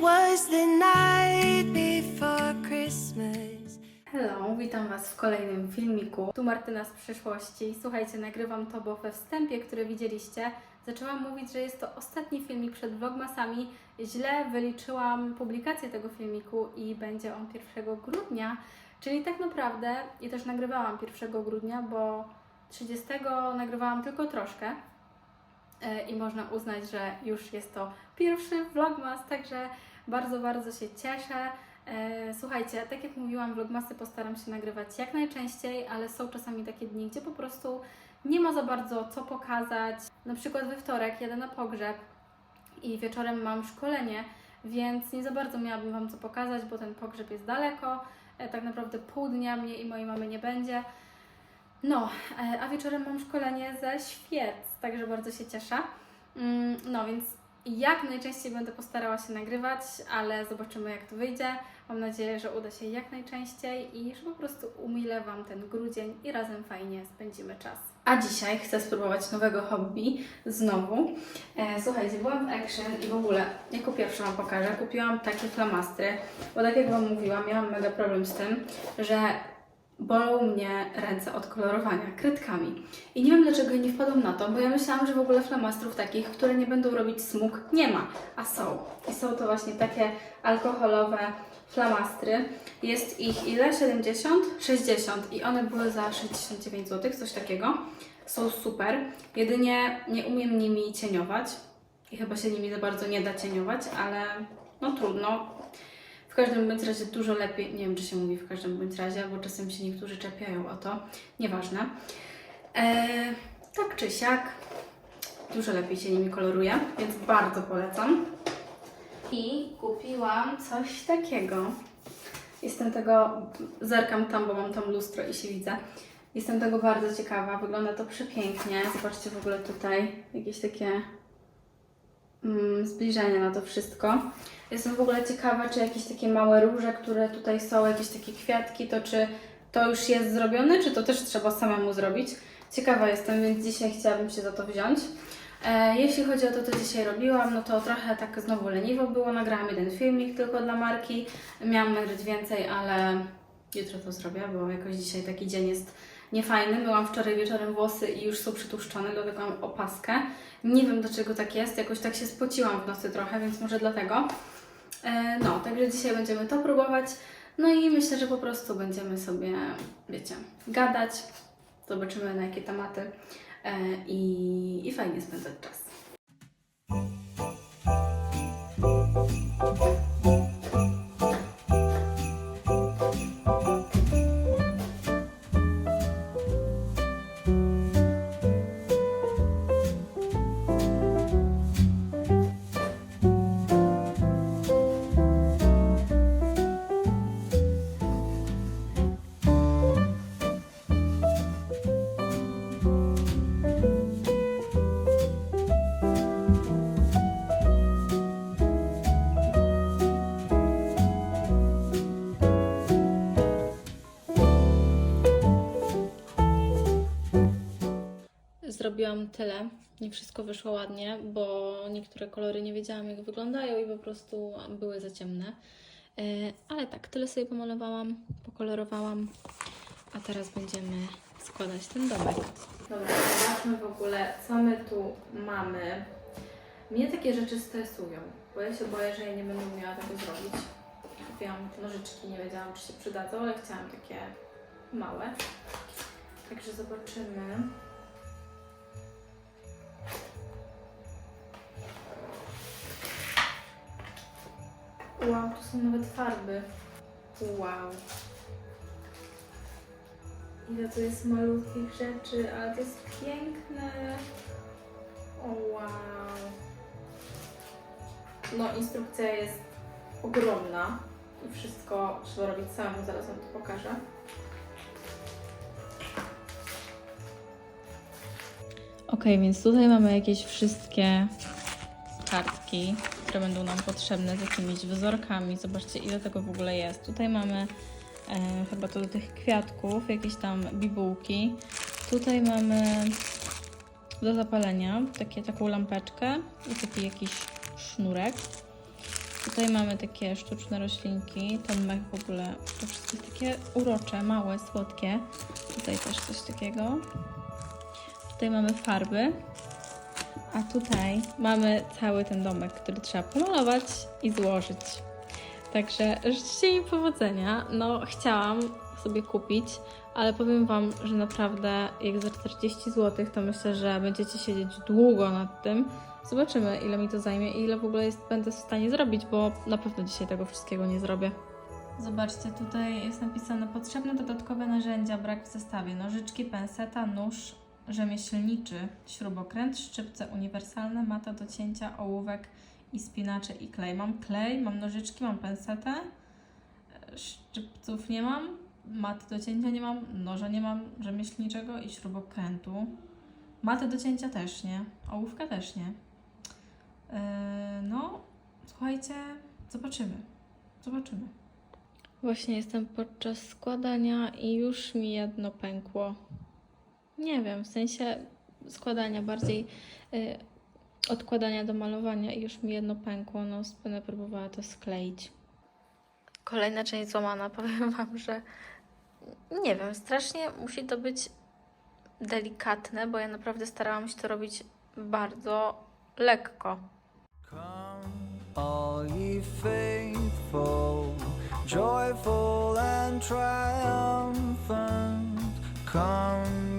was the night before Christmas. Hello, witam Was w kolejnym filmiku. Tu Martyna z przyszłości. Słuchajcie, nagrywam to, bo we wstępie, który widzieliście, zaczęłam mówić, że jest to ostatni filmik przed vlogmasami. Źle wyliczyłam publikację tego filmiku i będzie on 1 grudnia, czyli tak naprawdę, i też nagrywałam 1 grudnia, bo 30 nagrywałam tylko troszkę, i można uznać, że już jest to pierwszy vlogmas, także bardzo, bardzo się cieszę. E, Słuchajcie, tak jak mówiłam, vlogmasy postaram się nagrywać jak najczęściej, ale są czasami takie dni, gdzie po prostu nie ma za bardzo co pokazać. Na przykład we wtorek jadę na pogrzeb i wieczorem mam szkolenie, więc nie za bardzo miałabym Wam co pokazać, bo ten pogrzeb jest daleko. E, Tak naprawdę pół dnia mnie i mojej mamy nie będzie. No, e, a wieczorem mam szkolenie ze świec, także bardzo się cieszę. Mm, No więc jak najczęściej będę postarała się nagrywać, ale zobaczymy jak to wyjdzie. Mam nadzieję, że uda się jak najczęściej i że po prostu umilę Wam ten grudzień i razem fajnie spędzimy czas. A dzisiaj chcę spróbować nowego hobby znowu. E, słuchajcie, byłam w Action i w ogóle jako pierwsza Wam pokażę. Kupiłam takie flamastry, bo tak jak Wam mówiłam, miałam mega problem z tym, że bolą mnie ręce od kolorowania kredkami. I nie wiem dlaczego nie wpadłam na to, bo ja myślałam, że w ogóle flamastrów takich, które nie będą robić smug, nie ma, a są. I są to właśnie takie alkoholowe flamastry. Jest ich ile? 70? 60 i one były za 69 zł, coś takiego. Są super. Jedynie nie umiem nimi cieniować i chyba się nimi za bardzo nie da cieniować, ale no trudno. W każdym bądź razie dużo lepiej, nie wiem czy się mówi w każdym bądź razie, bo czasem się niektórzy czepiają o to, nieważne. Eee, tak czy siak, dużo lepiej się nimi koloruje, więc bardzo polecam. I kupiłam coś takiego. Jestem tego, zerkam tam, bo mam tam lustro i się widzę. Jestem tego bardzo ciekawa, wygląda to przepięknie. Zobaczcie w ogóle tutaj jakieś takie mm, zbliżenie na to wszystko. Jestem w ogóle ciekawa, czy jakieś takie małe róże, które tutaj są, jakieś takie kwiatki, to czy to już jest zrobione, czy to też trzeba samemu zrobić. Ciekawa jestem, więc dzisiaj chciałabym się za to wziąć. E, jeśli chodzi o to, co dzisiaj robiłam, no to trochę tak znowu leniwo było. Nagrałam jeden filmik tylko dla marki. Miałam nagrać więcej, ale jutro to zrobię, bo jakoś dzisiaj taki dzień jest niefajny. Myłam wczoraj wieczorem włosy i już są przytłuszczone, dlatego mam opaskę. Nie wiem dlaczego tak jest, jakoś tak się spociłam w nocy trochę, więc może dlatego. E, No, także dzisiaj będziemy to próbować. No i myślę, że po prostu będziemy sobie, wiecie, gadać. Zobaczymy na jakie tematy e, i, i fajnie spędzać czas. Zrobiłam tyle. Nie wszystko wyszło ładnie, bo niektóre kolory nie wiedziałam, jak wyglądają i po prostu były za ciemne. E, Ale tak, tyle sobie pomalowałam, pokolorowałam, a teraz będziemy składać ten domek. Dobra, zobaczmy w ogóle, co my tu mamy. Mnie takie rzeczy stresują, bo ja się boję, że ja nie będę umiała tego zrobić. Kupiłam nożyczki, nie wiedziałam, czy się przydadzą, ale chciałam takie małe. Także zobaczymy. Wow, tu są nawet farby. Wow. Ile to jest malutkich rzeczy, ale to jest piękne. O wow. No, instrukcja jest ogromna i wszystko trzeba robić samemu, zaraz Wam to pokażę. Ok, więc tutaj mamy jakieś wszystkie kartki, które będą nam potrzebne z jakimiś wzorkami. Zobaczcie, ile tego w ogóle jest. Tutaj mamy e, chyba to do tych kwiatków, jakieś tam bibułki. Tutaj mamy do zapalenia takie, taką lampeczkę i taki jakiś sznurek. Tutaj mamy takie sztuczne roślinki. Ten mech w ogóle, to wszystko jest takie urocze, małe, słodkie. Tutaj też coś takiego. Tutaj mamy farby. A tutaj mamy cały ten domek, który trzeba pomalować i złożyć. Także życzcie mi powodzenia. No, chciałam sobie kupić, ale powiem Wam, że naprawdę jak za 40 zł, to myślę, że będziecie siedzieć długo nad tym. Zobaczymy, ile mi to zajmie i ile w ogóle jest, będę w stanie zrobić, bo na pewno dzisiaj tego wszystkiego nie zrobię. Zobaczcie, tutaj jest napisane potrzebne dodatkowe narzędzia, brak w zestawie. Nożyczki, penseta, nóż rzemieślniczy, śrubokręt, szczypce uniwersalne, mata do cięcia, ołówek i spinacze i klej. Mam klej, mam nożyczki, mam pensetę, szczypców nie mam, maty do cięcia nie mam, noża nie mam rzemieślniczego i śrubokrętu. Maty do cięcia też nie, ołówka też nie. Yy, no, słuchajcie, zobaczymy. Zobaczymy. Właśnie jestem podczas składania i już mi jedno pękło. Nie wiem, w sensie składania bardziej y, odkładania do malowania i już mi jedno pękło. No, będę próbowała to skleić. Kolejna część złamana. Powiem Wam, że nie wiem, strasznie musi to być delikatne, bo ja naprawdę starałam się to robić bardzo lekko. Come, all ye faithful, joyful and triumphant. Come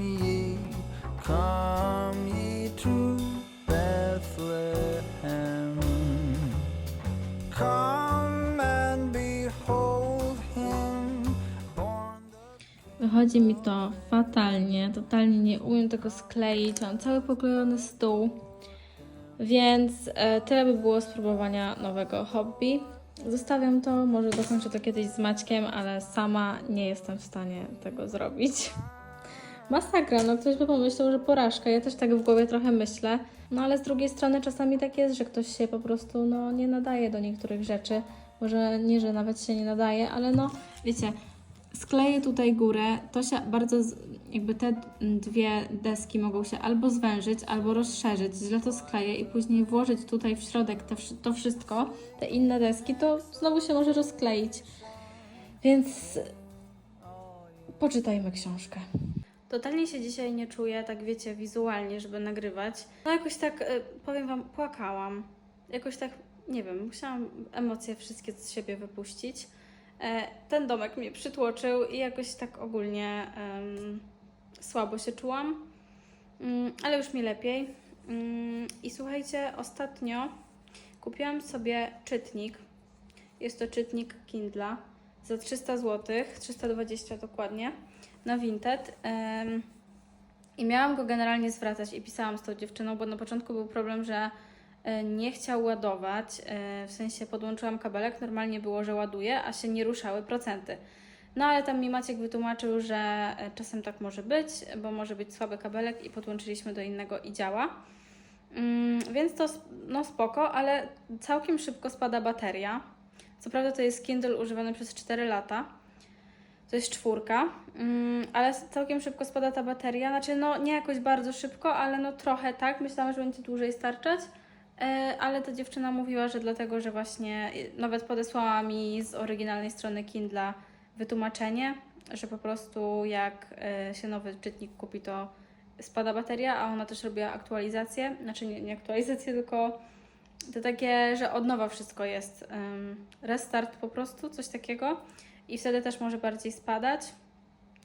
Wychodzi mi to fatalnie, totalnie nie umiem tego skleić. Mam cały poklejony stół. Więc e, tyle by było spróbowania nowego hobby. Zostawiam to, może dokończę to kiedyś z Maćkiem, ale sama nie jestem w stanie tego zrobić. Masakra, no ktoś by pomyślał, że porażka. Ja też tak w głowie trochę myślę. No ale z drugiej strony czasami tak jest, że ktoś się po prostu no, nie nadaje do niektórych rzeczy. Może nie, że nawet się nie nadaje, ale no wiecie, skleję tutaj górę, to się bardzo, jakby te dwie deski mogą się albo zwężyć, albo rozszerzyć, źle to skleję i później włożyć tutaj w środek to wszystko, te inne deski, to znowu się może rozkleić. Więc poczytajmy książkę. Totalnie się dzisiaj nie czuję, tak wiecie, wizualnie, żeby nagrywać. No jakoś tak, y, powiem Wam, płakałam. Jakoś tak, nie wiem, musiałam emocje wszystkie z siebie wypuścić. E, Ten domek mnie przytłoczył i jakoś tak ogólnie em, słabo się czułam, Mm, ale już mi lepiej. Mm, I słuchajcie, ostatnio kupiłam sobie czytnik. Jest to czytnik Kindla za 300 zł, 320 dokładnie na Vinted. I miałam go generalnie zwracać i pisałam z tą dziewczyną, bo na początku był problem, że e, nie chciał ładować. e, W sensie podłączyłam kabelek, normalnie było, że ładuje, a się nie ruszały procenty. No ale tam mi Maciek wytłumaczył, że e, czasem tak może być, bo może być słaby kabelek i podłączyliśmy do innego i działa. Mm, więc to no spoko, ale całkiem szybko spada bateria. Co prawda to jest Kindle używany przez 4 lata. To jest czwórka, mm, ale całkiem szybko spada ta bateria. Znaczy, no nie jakoś bardzo szybko, ale no trochę tak. Myślałam, że będzie dłużej starczać. E, Ale ta dziewczyna mówiła, że dlatego, że właśnie e, nawet podesłała mi z oryginalnej strony Kindla wytłumaczenie, że po prostu jak e, się nowy czytnik kupi, to spada bateria, a ona też robiła aktualizację. Znaczy nie, nie aktualizację, tylko to takie, że od nowa wszystko jest. Restart po prostu, coś takiego. I wtedy też może bardziej spadać.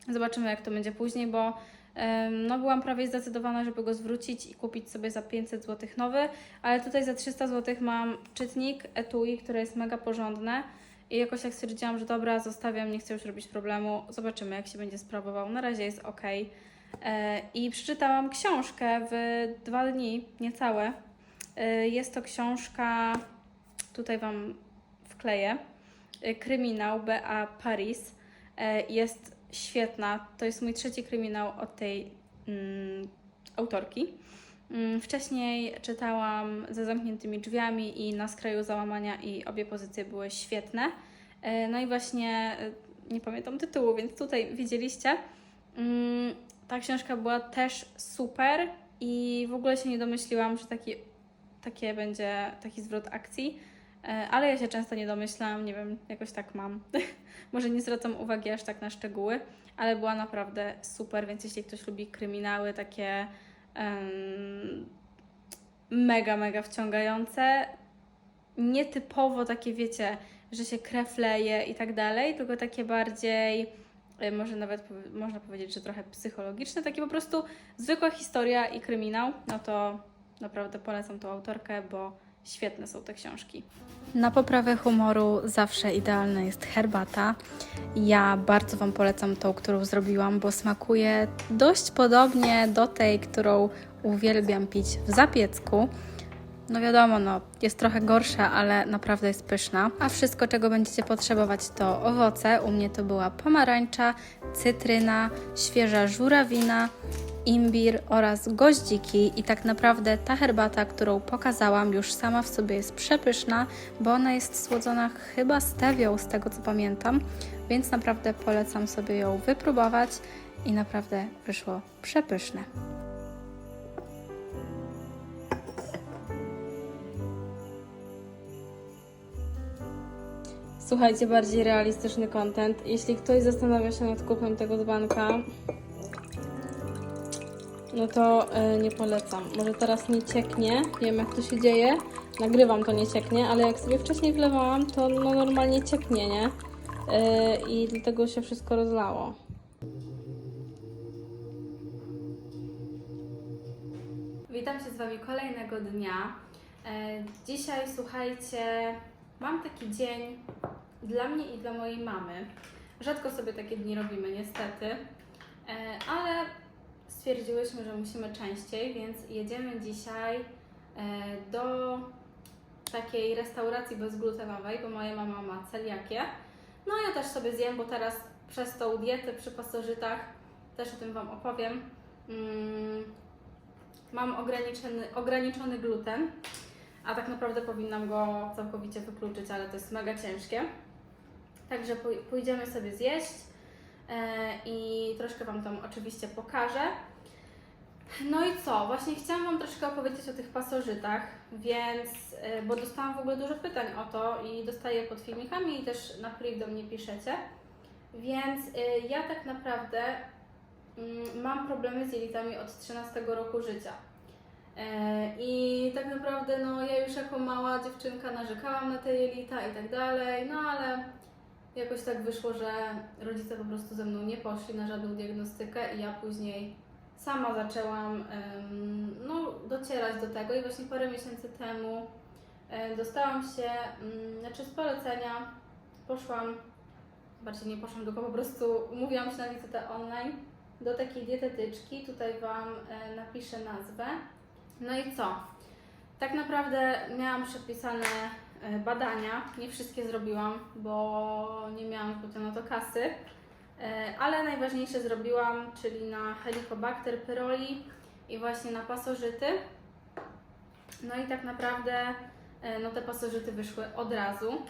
Zobaczymy, jak to będzie później, bo no, byłam prawie zdecydowana, żeby go zwrócić i kupić sobie za 500 zł nowy, ale tutaj za 300 zł mam czytnik etui, które jest mega porządne. I jakoś jak stwierdziłam, że dobra, zostawiam, nie chcę już robić problemu. Zobaczymy, jak się będzie sprawował. Na razie jest ok. E, I przeczytałam książkę w dwa dni, niecałe. E, Jest to książka, tutaj Wam wkleję, kryminał B.A. Paris. E, Jest świetna. To jest mój trzeci kryminał od tej mm, autorki. Mm, Wcześniej czytałam Za zamkniętymi drzwiami i Na skraju załamania i obie pozycje były świetne. E, No i właśnie nie pamiętam tytułu, więc tutaj widzieliście. Mm, Ta książka była też super i w ogóle się nie domyśliłam, że taki, takie będzie taki zwrot akcji. E, ale ja się często nie domyślam, nie wiem, jakoś tak mam. Może nie zwracam uwagi aż tak na szczegóły, ale była naprawdę super, więc jeśli ktoś lubi kryminały takie em, mega, mega wciągające, nietypowo takie, wiecie, że się krew leje i tak dalej, tylko takie bardziej, e, może nawet można powiedzieć, że trochę psychologiczne, takie po prostu zwykła historia i kryminał, no to naprawdę polecam tą autorkę, bo świetne są te książki. Na poprawę humoru zawsze idealna jest herbata. Ja bardzo Wam polecam tą, którą zrobiłam, bo smakuje dość podobnie do tej, którą uwielbiam pić w zapiecku. No wiadomo, no, jest trochę gorsza, ale naprawdę jest pyszna. A wszystko, czego będziecie potrzebować, to owoce. U mnie to była pomarańcza, cytryna, świeża żurawina, imbir oraz goździki. I tak naprawdę ta herbata, którą pokazałam, już sama w sobie jest przepyszna, bo ona jest słodzona chyba stewią, z tego co pamiętam. Więc naprawdę polecam sobie ją wypróbować i naprawdę wyszło przepyszne. Słuchajcie, bardziej realistyczny content. Jeśli ktoś zastanawia się nad kupem tego dzbanka, no to e, nie polecam. Może teraz nie cieknie, nie wiem jak to się dzieje. Nagrywam to nie cieknie, ale jak sobie wcześniej wlewałam, to no, normalnie cieknie, nie? E, I dlatego się wszystko rozlało. Witam się z Wami kolejnego dnia. E, Dzisiaj, słuchajcie, mam taki dzień dla mnie i dla mojej mamy. Rzadko sobie takie dni robimy, niestety, ale stwierdziłyśmy, że musimy częściej, więc jedziemy dzisiaj e, do takiej restauracji bezglutenowej, bo moja mama ma celiakię. No ja też sobie zjem, bo teraz przez tą dietę przy pasożytach, też o tym Wam opowiem, mm, mam ograniczony, ograniczony gluten, a tak naprawdę powinnam go całkowicie wykluczyć, ale to jest mega ciężkie. Także pój- pójdziemy sobie zjeść i troszkę Wam tam oczywiście pokażę. No i co? Właśnie chciałam Wam troszkę opowiedzieć o tych pasożytach, więc, e, bo dostałam w ogóle dużo pytań o to i dostaję pod filmikami i też na priv do mnie piszecie. Więc e, ja tak naprawdę mm, mam problemy z jelitami od 13 roku życia. E, I tak naprawdę, no ja już jako mała dziewczynka narzekałam na te jelita i tak dalej, no ale jakoś tak wyszło, że rodzice po prostu ze mną nie poszli na żadną diagnostykę i ja później sama zaczęłam no, docierać do tego i właśnie parę miesięcy temu e, dostałam się, mm, znaczy z polecenia poszłam, bardziej nie poszłam, tylko po prostu umówiłam się na wizytę online do takiej dietetyczki, tutaj Wam e, napiszę nazwę. No i co? Tak naprawdę miałam przepisane badania, nie wszystkie zrobiłam, bo nie miałam potem na to kasy, E, ale najważniejsze zrobiłam, czyli na Helicobacter pyroli i właśnie na pasożyty. No i tak naprawdę e, no te pasożyty wyszły od razu.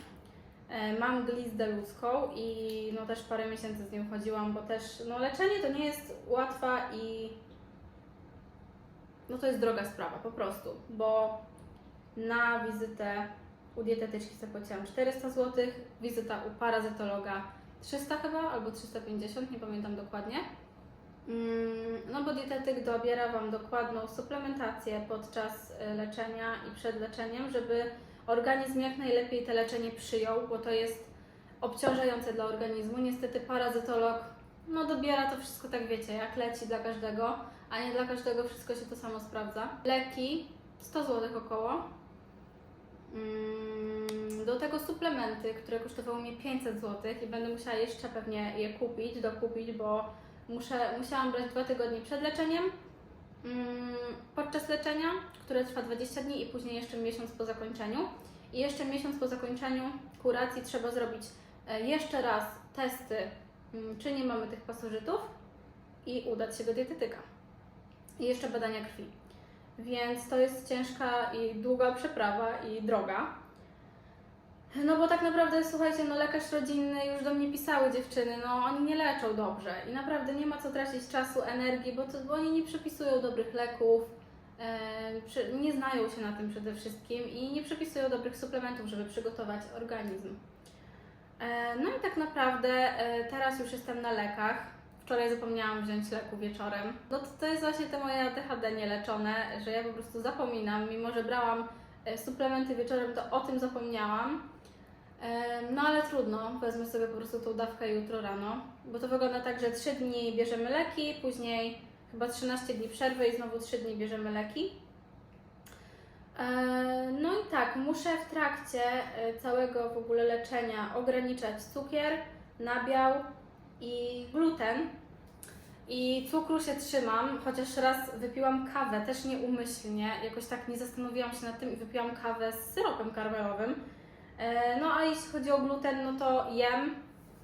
E, Mam glizdę ludzką i no też parę miesięcy z nią chodziłam, bo też no leczenie to nie jest łatwa i no to jest droga sprawa po prostu, bo na wizytę u dietetyczki zapłaciłam 400 zł, wizyta u parazytologa 300 chyba, albo 350, nie pamiętam dokładnie. Mm, No bo dietetyk dobiera Wam dokładną suplementację podczas y, leczenia i przed leczeniem, żeby organizm jak najlepiej te leczenie przyjął, bo to jest obciążające dla organizmu. Niestety parazytolog no dobiera to wszystko tak wiecie, jak leci dla każdego, a nie dla każdego wszystko się to samo sprawdza. Leki 100 zł około. Mm, Do tego suplementy, które kosztowały mnie 500 zł i będę musiała jeszcze pewnie je kupić, dokupić, bo muszę, musiałam brać dwa tygodnie przed leczeniem, mm, podczas leczenia, które trwa 20 dni i później jeszcze miesiąc po zakończeniu. I jeszcze miesiąc po zakończeniu kuracji trzeba zrobić e, jeszcze raz testy, mm, czy nie mamy tych pasożytów i udać się do dietetyka. I jeszcze badania krwi. Więc to jest ciężka i długa przeprawa i droga. No bo tak naprawdę, słuchajcie, no lekarz rodzinny już do mnie pisały dziewczyny, no oni nie leczą dobrze i naprawdę nie ma co tracić czasu, energii, bo, to, bo oni nie przepisują dobrych leków, e, nie znają się na tym przede wszystkim i nie przepisują dobrych suplementów, żeby przygotować organizm. E, No i tak naprawdę e, teraz już jestem na lekach. Wczoraj zapomniałam wziąć leku wieczorem. No to, to jest właśnie te moje ADHD nieleczone, że ja po prostu zapominam, mimo że brałam e, suplementy wieczorem, to o tym zapomniałam. E, No ale trudno, wezmę sobie po prostu tą dawkę jutro rano, bo to wygląda tak, że 3 dni bierzemy leki, później chyba 13 dni przerwy i znowu 3 dni bierzemy leki. E, No i tak, muszę w trakcie całego w ogóle leczenia ograniczać cukier, nabiał i gluten. I cukru się trzymam, chociaż raz wypiłam kawę, też nieumyślnie, jakoś tak nie zastanowiłam się nad tym i wypiłam kawę z syropem karmelowym. E, No a jeśli chodzi o gluten, no to jem,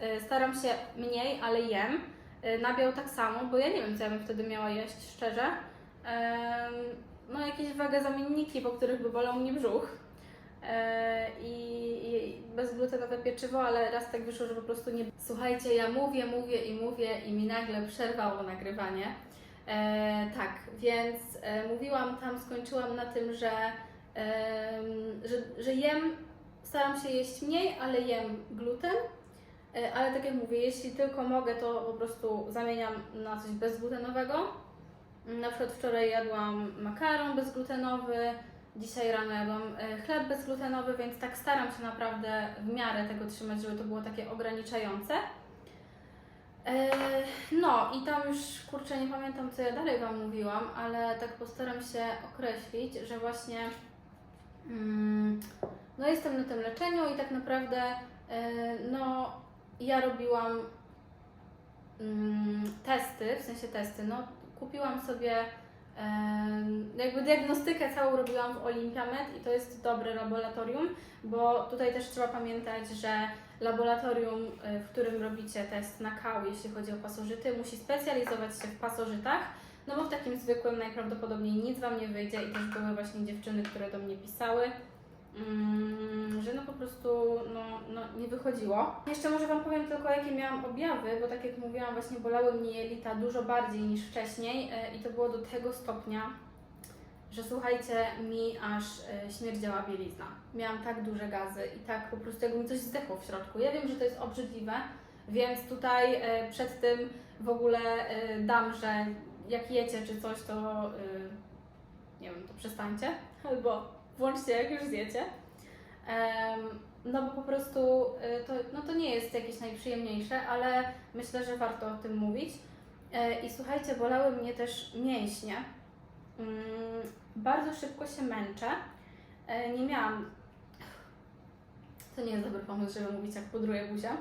e, staram się mniej, ale jem. E, Nabiał tak samo, bo ja nie wiem, co ja bym wtedy miała jeść, szczerze. No jakieś wagozamienniki, po których by bolał mnie brzuch. E, I, bezglutenowe pieczywo, ale raz tak wyszło, że po prostu nie. Słuchajcie, ja mówię, mówię i mówię i mi nagle przerwało nagrywanie. E, tak, więc e, mówiłam tam, skończyłam na tym, że, em, że, że jem, staram się jeść mniej, ale jem gluten. E, Ale tak jak mówię, jeśli tylko mogę, to po prostu zamieniam na coś bezglutenowego. Na przykład wczoraj jadłam makaron bezglutenowy, dzisiaj rano jadłam e, chleb bezglutenowy, więc tak staram się naprawdę w miarę tego trzymać, żeby to było takie ograniczające. E, No i tam już kurczę nie pamiętam co ja dalej Wam mówiłam, ale tak postaram się określić, że właśnie mm, no jestem na tym leczeniu i tak naprawdę e, no ja robiłam mm, testy, w sensie testy, no kupiłam sobie em, jakby diagnostykę całą robiłam w Olympiamed i to jest dobre laboratorium, bo tutaj też trzeba pamiętać, że laboratorium, y, w którym robicie test na kał, jeśli chodzi o pasożyty, musi specjalizować się w pasożytach, no bo w takim zwykłym najprawdopodobniej nic Wam nie wyjdzie i też były właśnie dziewczyny, które do mnie pisały, mm, że no po prostu no, no, nie wychodziło. Jeszcze może Wam powiem tylko, jakie miałam objawy, bo tak jak mówiłam, właśnie bolały mnie jelita dużo bardziej niż wcześniej e, i to było do tego stopnia, że słuchajcie, mi aż e, śmierdziała bielizna. Miałam tak duże gazy i tak po prostu jakby mi coś zdechło w środku. Ja wiem, że to jest obrzydliwe, więc tutaj e, przed tym w ogóle e, dam, że jak jecie czy coś, to e, nie wiem, to przestańcie albo włączcie jak już zjecie. No bo po prostu y, to, no to nie jest jakieś najprzyjemniejsze, ale myślę, że warto o tym mówić. E, I słuchajcie, bolały mnie też mięśnie. Mm, Bardzo szybko się męczę. E, Nie miałam. To nie jest dobry pomysł, żeby mówić, jak pudruję buzia.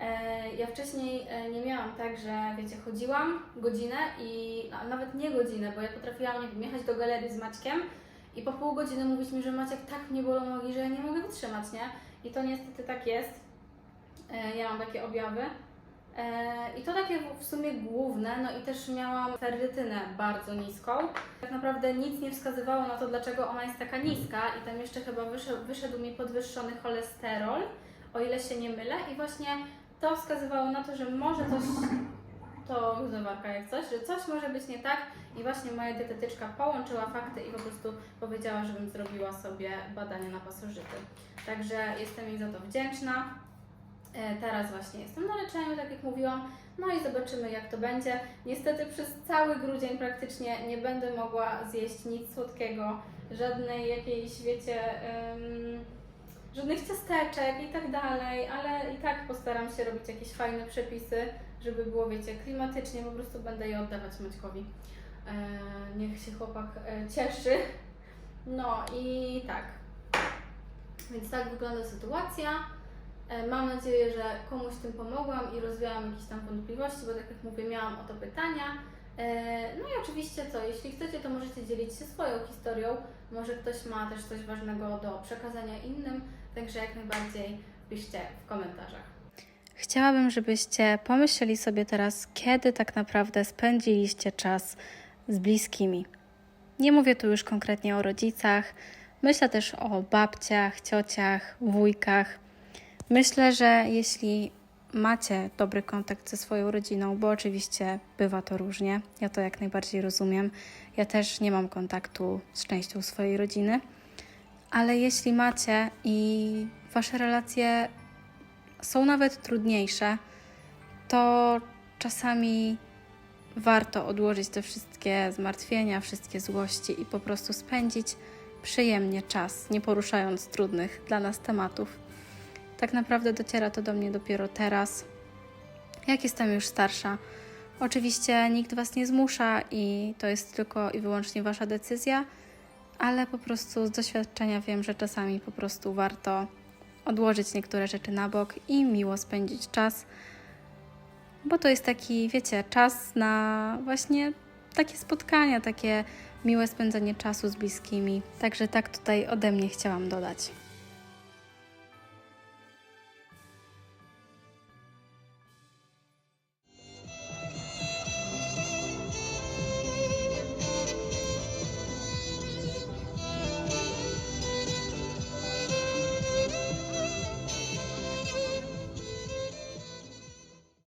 E, Ja wcześniej nie miałam tak, że wiecie, chodziłam godzinę i a nawet nie godzinę, bo ja potrafiłam nie wiem, jechać do galerii z Maćkiem i po pół godziny mówić mi, że Maciek tak mnie bolą nogi, że ja nie mogę wytrzymać, nie? I to niestety tak jest. E, Ja mam takie objawy. E, I to takie w sumie główne, no i też miałam ferrytynę bardzo niską. Tak naprawdę nic nie wskazywało na to, dlaczego ona jest taka niska i tam jeszcze chyba wyszedł, wyszedł mi podwyższony cholesterol, o ile się nie mylę i właśnie to wskazywało na to, że może coś, to znowarka jak coś, że coś może być nie tak i właśnie moja dietetyczka połączyła fakty i po prostu powiedziała, żebym zrobiła sobie badanie na pasożyty. Także jestem jej za to wdzięczna. E, Teraz właśnie jestem na leczeniu, tak jak mówiłam, no i zobaczymy jak to będzie. Niestety przez cały grudzień praktycznie nie będę mogła zjeść nic słodkiego, żadnej jakiejś, wiecie, em, żadnych ciasteczek i tak dalej, ale i tak postaram się robić jakieś fajne przepisy, żeby było, wiecie, klimatycznie, po prostu będę je oddawać Maćkowi. E, niech się chłopak e, cieszy. No i tak. Więc tak wygląda sytuacja. E, Mam nadzieję, że komuś tym pomogłam i rozwiałam jakieś tam wątpliwości, bo tak jak mówię, miałam o to pytania. No i oczywiście co, jeśli chcecie, to możecie dzielić się swoją historią. Może ktoś ma też coś ważnego do przekazania innym, także jak najbardziej piszcie w komentarzach. Chciałabym, żebyście pomyśleli sobie teraz, kiedy tak naprawdę spędziliście czas z bliskimi. Nie mówię tu już konkretnie o rodzicach, myślę też o babciach, ciociach, wujkach. Myślę, że jeśli macie dobry kontakt ze swoją rodziną, bo oczywiście bywa to różnie. Ja to jak najbardziej rozumiem. Ja też nie mam kontaktu z częścią swojej rodziny, ale jeśli macie i wasze relacje są nawet trudniejsze, to czasami warto odłożyć te wszystkie zmartwienia, wszystkie złości i po prostu spędzić przyjemnie czas, nie poruszając trudnych dla nas tematów. Tak naprawdę dociera to do mnie dopiero teraz, jak jestem już starsza. Oczywiście nikt Was nie zmusza i to jest tylko i wyłącznie Wasza decyzja, ale po prostu z doświadczenia wiem, że czasami po prostu warto odłożyć niektóre rzeczy na bok i miło spędzić czas, bo to jest taki, wiecie, czas na właśnie takie spotkania, takie miłe spędzenie czasu z bliskimi. Także tak tutaj ode mnie chciałam dodać.